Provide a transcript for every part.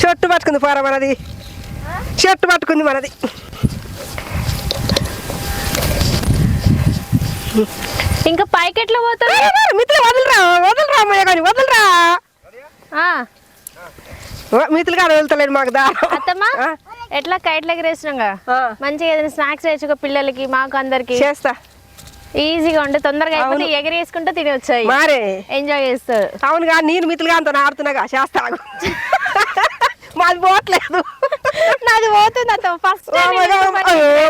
Shirt పట్టుకుంది పోరా మనది. షర్టు పట్టుకుంది మనది. ఇంకా పైకి ఎట్లా పోతుంది మిత్రులు వదలరా వదలరా అమ్మయ్య కానీ వదలరా. ఆ, మిత్రులు కానీ వదులుతలేదు మాకు దా అత్తమ్మ ఆ. ఎట్లా కైట్లు ఎగరేసినాం ఆ. మంచిగా ఏదైనా స్నాక్స్ తెచ్చుకో పిల్లలకి మాకు అందరికి. చేస్తా. ఈజీగా ఉంటే తొందరగా అయిపోతే ఎగరేసుకుంటే తిని వచ్చాయి మారే. ఎంజాయ్ చేస్తారు అవునుగా నేను మిత్రులుగా అంత ఆడుతున్నాగా చేస్తా. మాది పోవట్లేదు. నాది పోతుంది అత్త ఫస్ట్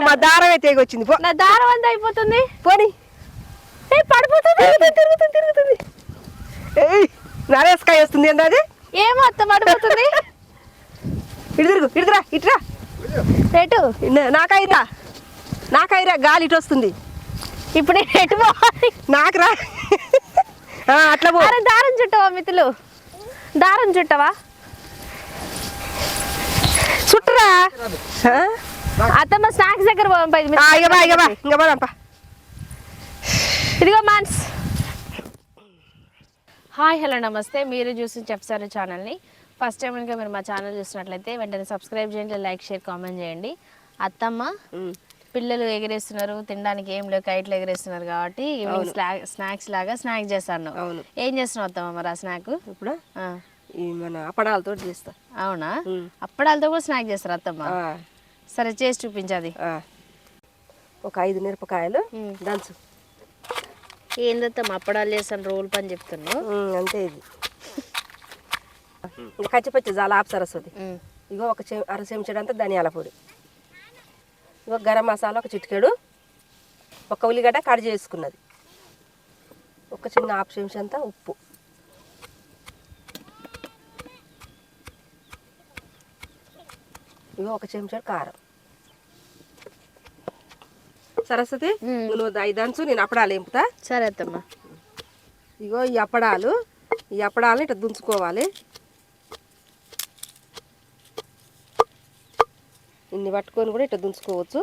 మా దారం అయితే వచ్చింది నా దారం అంతా అయిపోతుంది. పోనీ. ఏ పడిపోతుంది తిరుగుతుంది తిరుగుతుంది నరేస్కాయ వస్తుంది ఏంది అది? ఏమో అత్త పడిపోతుంది. ఇటు తిరుగు ఇటురా ఇటురా ఎటు? నాకైరా నాకైరా గాలి ఇటు వస్తుంది. ఇప్పుడు నేను ఎటు పోవాలి? నాకు రా. అట్లా పో. అరే దారం చుట్టవా మిత్రులు దారం చుట్టవా? చుట్టరా? అత్తమ్మ స్నాక్స్ దగ్గర పోదాం పై ఆ, ఇక బా ఇక బా ఇంక పోదాంపా ఇదిగో మాన్స్. హాయ్ హలో నమస్తే. మీరు చూసి చెప్తారు ఛానల్ని. ఫస్ట్ టైం కనుక మీరు మా ఛానల్ చూసినట్లయితే వెంటనే సబ్స్క్రైబ్ చేయండి లైక్ షేర్ కామెంట్ చేయండి. అత్తమ్మ పిల్లలు ఎగరేస్తున్నారు తినడానికి ఏం లేవు కైట్లు ఎగరేస్తున్నారు కాబట్టి ఈవినింగ్ స్నాక్స్ లాగా స్నాక్ చేస్తాను. ఏం చేస్తున్నావు అత్తమ్మ మరి ఆ స్నాక్? ఇప్పుడు? మన అప్పడాలతో చేస్తా. అవునా. అప్పడాలతో కూడా స్నాక్ చేస్తారు అత్తమ్మ? సరే చేసి చూపించది. ఒక ఐదు మిరపకాయలు. దంచు. ఏందత్తమ్మ అప్పడాలు చేస్తాను రోల్ పని చెప్తున్నావు? అంతే ఇది. కచ్చిపచ్చి చాలా ఆప్సరస్తుంది ఇగో ఒక అర చెంచాడు అంతా ధనియాల పొడి. ఇగో గరం మసాలా ఒక చిటికెడు ఒక ఉల్లిగడ్డ కట్ చేసుకున్నది. ఒక చిన్న హాఫ్ చెంచా అంతా ఉప్పు. ఇగో ఒక చెంచాడు కారం. సరస్వతి. నువ్వు ఐదు దంచు నేను అప్పడాలు ఎంపుతా సరే అత్తమ్మ. ఇగో ఈ అప్పడాలు ఈ అప్పడాలను ఇట్లా దుంచుకోవాలి. ఇన్ని పట్టుకొని కూడా ఇట్లా దుంచుకోవచ్చు.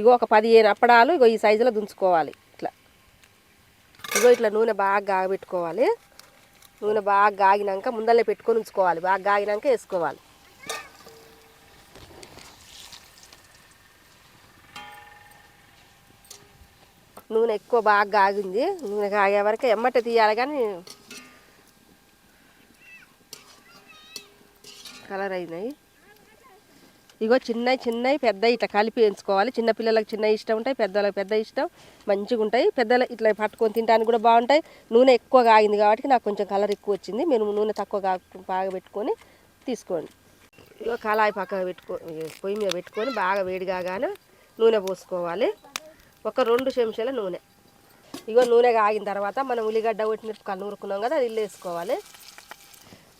ఇగో ఒక పదిహేను అప్పడాలు ఇగో ఈ సైజులో దుంచుకోవాలి ఇట్లా. ఇగో ఇట్లా నూనె బాగా గాగబెట్టుకోవాలి. నూనె బాగా గాగినాక ముందల్లే పెట్టుకొని ఉంచుకోవాలి. బాగా గాగినాక వేసుకోవాలి. నూనె ఎక్కువ బాగా కాగింది నూనె కాగే వరకు ఎమ్మట తీయాలి కానీ కలర్ అయినాయి. ఇగో చిన్నవి చిన్నవి పెద్దవి ఇట్లా కలిపి ఎంచుకోవాలి చిన్నపిల్లలకు చిన్న ఇష్టం ఉంటాయి పెద్దలకు పెద్ద ఇష్టం. మంచిగా ఉంటాయి. పెద్దలు ఇట్లా పట్టుకొని తినడానికి కూడా బాగుంటాయి. నూనె ఎక్కువ కాగింది కాబట్టి నాకు కొంచెం కలర్ ఎక్కువ వచ్చింది. మీరు నూనె తక్కువ కాగు బాగా పెట్టుకొని తీసుకోండి. ఇగో కళాయి పక్కన పెట్టుకో పొయ్యి మీద పెట్టుకొని బాగా వేడి కాగానే నూనె పోసుకోవాలి. ఒక రెండు చెంచాల నూనె. ఇగో నూనె ఆగిన తర్వాత మనం ఉల్లిగడ్డ ఒట్టిమిరపకాయలు నూరుకున్నాం కదా అది ఇల్లు వేసుకోవాలి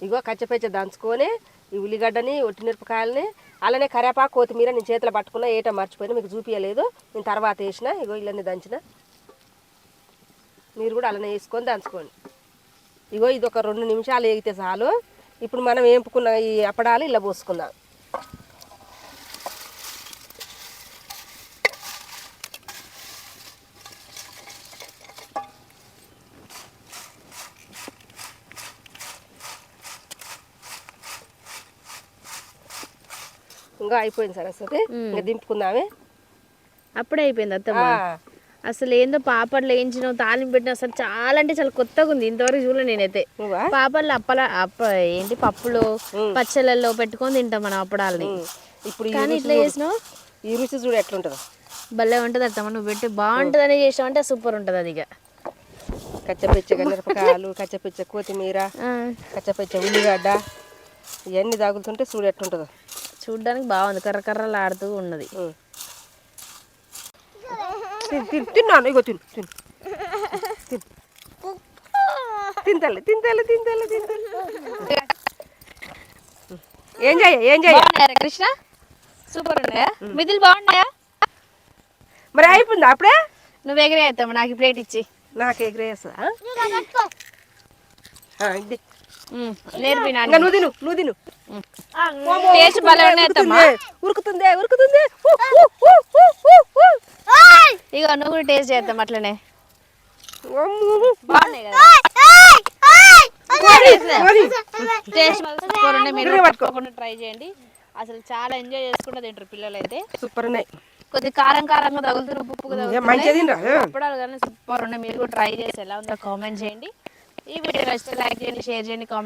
ఇగో కచ్చపచ్చ దంచుకొని ఈ ఉల్లిగడ్డని ఒట్టిమిరపకాయలని అలానే కరేపాకు కొత్తిమీర నేను చేతిలో పట్టుకున్నా ఏటో మర్చిపోయినా మీకు చూపించలేదు నేను తర్వాత వేసిన ఇగో ఇళ్ళని దంచిన. మీరు కూడా అలానే వేసుకొని దంచుకోండి. ఇగో ఇది ఒక రెండు నిమిషాలు వేగితే చాలు. ఇప్పుడు మనం వేపుకున్న ఈ అప్పడాలు ఇలా పోసుకుందాం. ఇంకా అయిపోయింది సరస్వతి ఇంకా దింపుకుందామే. అప్పుడే అయిపోయింది అత్తమ్మ. అసలు ఏందో పాపడ్లు వేయించినావు తాలింపు పెట్టిన అసలు చాలా అంటే చాలా కొత్తగా ఉంది. ఇంతవరకు చూడలే నేనైతే. పాపడ్లు అప్పల అప్ప ఏంటి పప్పులు పచ్చళ్ళల్లో పెట్టుకొని తింటాం మనం అప్పడాలని. ఇప్పుడు కానీ ఇట్లా. చేసినావు? ఈ రుచి చూడు ఎట్లుంటుందో. భలే ఉంటుంది అత్తమ్మ. నువ్వు పెట్టి. బాగుంటుందని చేసావు అంటే సూపర్ ఉంటుంది అది ఇక. కచ్చపెచ్చ మిరపకాయలు కచ్చపెచ్చ కొత్తిమీర కచ్చపెచ్చ ఉల్లిగడ్డ ఇవన్నీ తగులుతుంటే చూడు ఎట్లుంటుందో. చూడ్డానికి బాగుంది. కర్ర కర్రలు ఆడుతూ ఉన్నది తిన్నాను. ఇగో తిను తిను. తిను. తింతలే తింతలే తింతలే తింతలే. ఏం చేయ ఏం చేయ? కృష్ణ? సూపర్ ఉన్నాయా? మిదిలు బాగున్నాయా? మరి అయిపోయింది అప్పుడే? నువ్వు ఎగిరే అవుతావు నాకు ప్లేట్ ఇచ్చి. నాకు ఎగరేస్తా ఇది నేర్పినా ఇంకా నువ్వు తిను నువ్వు తిను. టేస్ట్ భలే ఉన్నాయి అత్తమ్మ. ఉరుకుతుందే ఇక నువ్వు కూడా టేస్ట్ చేద్దాం అట్లనే. అమ్ము. బాగున్నాయి కదా. టేస్ట్ ఉన్నాయి. మీరు ఇక్కడే పట్టుకో. తప్పకుండా ట్రై చేయండి. అసలు చాలా ఎంజాయ్ చేసుకుంటూ తింటారు పిల్లలు అయితే సూపర్ ఉన్నాయి. కొద్ది కారం కారంగా తగులుతున్నారు ఉప్పు ఉప్పుగా ఏ, తగులుతున్నాయి మంచిగా తినరా? అప్పుడు కానీ సూపర్ ఉన్నాయి. మీరు కూడా ట్రై చేసి ఎలా ఉందో కామెంట్ చేయండి. ఈ వీడియో నచ్చితే లైక్ చేయండి షేర్ చేయండి కామెంట్